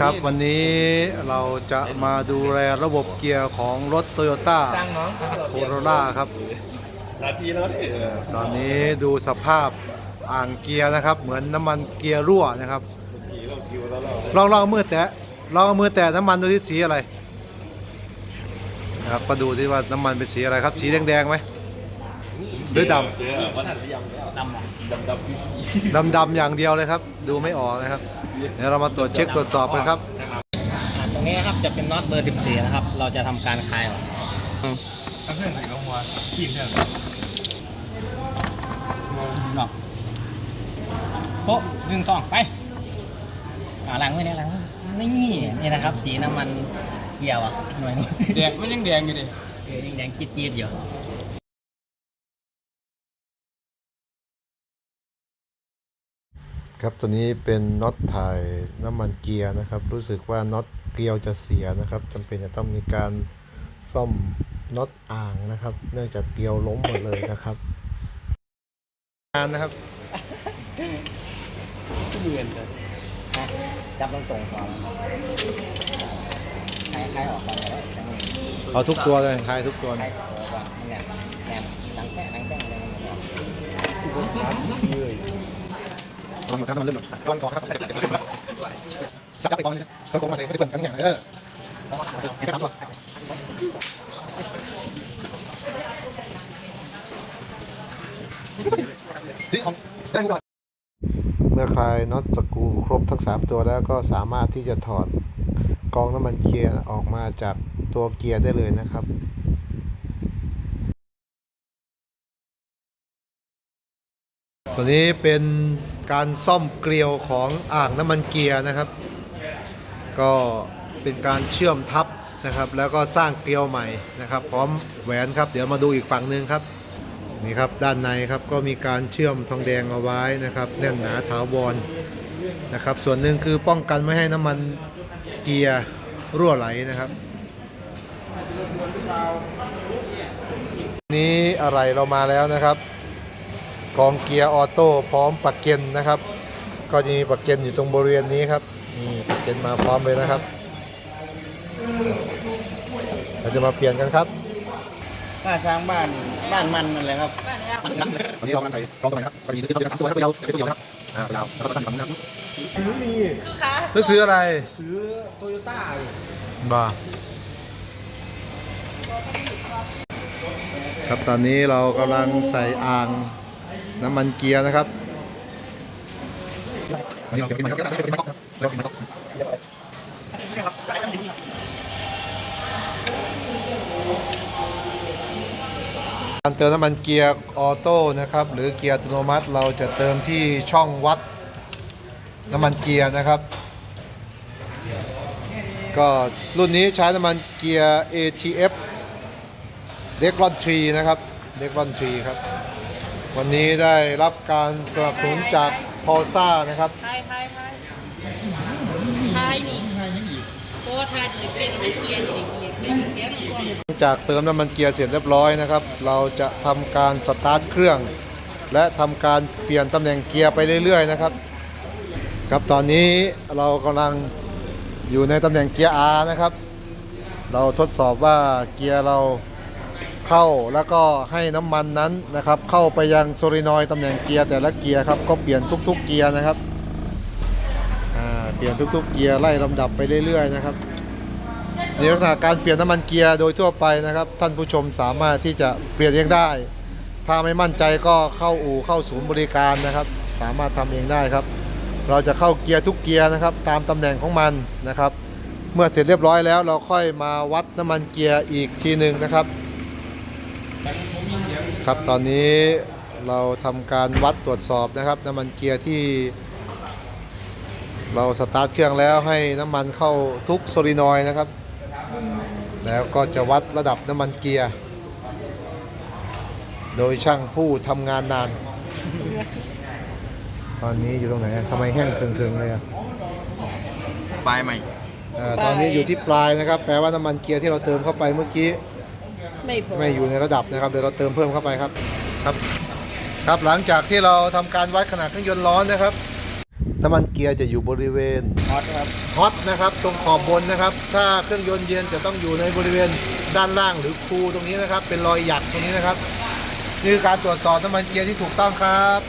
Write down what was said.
ครับวันนี้เราจะมาดูแลระบบเกียร์ของรถโตโยต้าจ้างน้องโคโรล่าครับ นาทีแล้วเนี่ยตอนนี้ดูสภาพอ่างเกียร์นะครับ เหมือนน้ำมันเกียร์รั่วนะครับเราคิวแล้วเราลองลองเอามือแตะลองเอามือแตะน้ำมันดูที่สีอะไรนะครับก็ดูที่ว่าน้ำมันเป็นสีอะไรครับ สีแดงๆไหม หรือดำเจอวันหันหรือยังดำดำดำพี่ดำๆอย่างเดียวเลยครับ ดูไม่ออกนะครับ เดี๋ยวเรามาตรวจเช็คตรวจสอบกันครับ อ่าตรงนี้นะครับจะเป็นน็อตเบอร์ 14 นะครับ เราจะทำการคลายออกตั้งเพื่อนไหนก็หัวทีมเพื่อนเนาะโป๊ะหนึ่งสองไปอ่าล้างมือเนี่ยล้างมือนี่นี่นะครับ สีน้ำมันเกี่ยวอะหน่วยนี้แดงมันยังแดงอยู่ดิเออยังแดงจี๊ดๆอยู่ ครับตัวนี้เป็นน็อตถ่ายน้ำมันเกียร์นะครับ รู้สึกว่าน็อตเกลียวจะเสียนะครับจำเป็นจะต้องมีการซ่อมน็อตอ่างนะครับ เนื่องจากเกลียวล้มหมดเลยนะครับงานนะครับเหมือนกันอะจับตรงตรงๆก่อนคลายคลายออกก่อนแล้วจังหวะเอาทุกตัวเลยถ่ายทุกตัวคลาเลยยตัวก่อนเนี่ยแนมดังแค่ดังแค่อะไรมันเนี่ ยลองอยู่ครับมันเริ่มแบบก้อนสองครับจับไปกอนเลยเขาโกงมาใส่เขาจะเปิดกันอย่างเออม่ทำหรอกนี่ของได้ก่อนเมื่อคลายน็อตสกูครบทั้ง 3 ตัวแล้วก็สามารถที่จะถอดกรองน้ำมันเกียร์ออกมาจากตัวเกียร์ได้เลยนะครับ ตัวนี้เป็นการซ่อมเกลียวของอ่างน้ำมันเกียร์นะครับ ก็เป็นการเชื่อมทับนะครับ แล้วก็สร้างเกลียวใหม่นะครับ พร้อมแหวนครับ เดี๋ยวมาดูอีกฝั่งหนึ่งครับนี่ครับด้านในครับก็มีการเชื่อมทองแดงเอาไว้นะครับ แน่นหนาถาวรนะครับ ส่วนหนึ่งคือป้องกันไม่ให้น้ำมันเกียร์รั่วไหลนะครับนี้อะไรเรามาแล้วนะครับ กองเกียร์ออโต้พร้อมปักเกนนะครับ ก็จะมีปักเกนอยู่ตรงบริเวณนี้ครับนี่ปักเกนมาพร้อมเลยนะครับ เราจะมาเปลี่ยนกันครับค่าช้างบ้านบ้านมันนั่นแหละครับวันนี้ลองกันใส่ลองตัวไหนครับก็มีตัวเดียวสามตัวครับตัวเดียวเป็นตัวเดียวนะครับอ่าตัวเดียวแล้วก็ตั้งฝั่งนะครับซื้อนี่เลือกซื้ออะไรซื้อโตโยต้าบ้าครับตอนนี้เรากำลังใส่อ่าง น้ำมันเกียร์นะครับการเติมน้ำมันเกียร์ออโต้นะครับ หรือเกียร์อัตโนมัติเราจะเติมที่ช่องวัดน้ำมันเกียร์นะครับ ก็รุ่นนี้ใช้น้ำมันเกียร์ ATF d e c l o n 3นะครับ d e c l o n 3ครับ วันนี้ได้รับการสนับสนุนจาก p o l s a นะครับทายทายทายทายนี่เพราะว่าทายถือเป็นมันเกียร์อย่างเงี้ยเป็นเกียร์ตัวหลังจากเติมน้ำมันเกียร์เสร็จเรียบร้อยนะครับ เราจะทำการสตาร์ทเครื่อง และทำการเปลี่ยนตำแหน่งเกียร์ไปเรื่อยๆนะครับ ครับตอนนี้เรากำลังอยู่ในตำแหน่งเกียร์ R นะครับ เราทดสอบว่าเกียร์เรา เข้าแล้วก็ให้น้ำมันนั้นนะครับ เข้าไปยังโซลินอยด์ตำแหน่งเกียร์แต่ละเกียร์ครับก็เปลี่ยนทุกๆเกียร์นะครับเปลี่ยนทุกๆเกียร์ไล่ลำดับไปเรื่อยๆนะครับในลักษณะการเปลี่ยนน้ำมันเกียร์โดยทั่วไปนะครับ ท่านผู้ชมสามารถที่จะเปลี่ยนเองได้ ถ้าไม่มั่นใจก็เข้าอู่เข้าศูนย์บริการนะครับ สามารถทำเองได้ครับ เราจะเข้าเกียร์ทุกเกียร์นะครับ ตามตำแหน่งของมันนะครับ เมื่อเสร็จเรียบร้อยแล้วเราค่อยมาวัดน้ำมันเกียร์อีกทีหนึ่งนะครับ ครับตอนนี้เราทำการวัดตรวจสอบนะครับ น้ำมันเกียร์ที่ เราสตาร์ทเครื่องแล้วให้น้ำมันเข้าทุกโซลินอยด์นะครับ แล้วก็จะวัดระดับน้ำมันเกียร์ โดยช่างผู้ทำงานนาน ตอนนี้อยู่ตรงไหนอะทำไมแห้งเคืองๆเลยอะปลายใหม่เอ่อตอนนี้อยู่ที่ปลายนะครับ แปลว่าน้ำมันเกียร์ที่เราเติมเข้าไปเมื่อกี้ ไม่พอไม่อยู่ในระดับนะครับเดี๋ยวเราเติมเพิ่มเข้าไปครับครับ ครับหลังจากที่เราทำการวัดขนาดเครื่องยนต์ร้อนนะครับน้ำมันเกียร์จะอยู่บริเวณฮอตครับฮอตนะครับตรงขอบบนนะครับ ถ้าเครื่องยนต์เย็นจะต้องอยู่ในบริเวณด้านล่างหรือคูตรงนี้นะครับ เป็นรอยหยักตรงนี้นะครับ นี่คือการตรวจสอบน้ำมันเกียร์ที่ถูกต้องครับ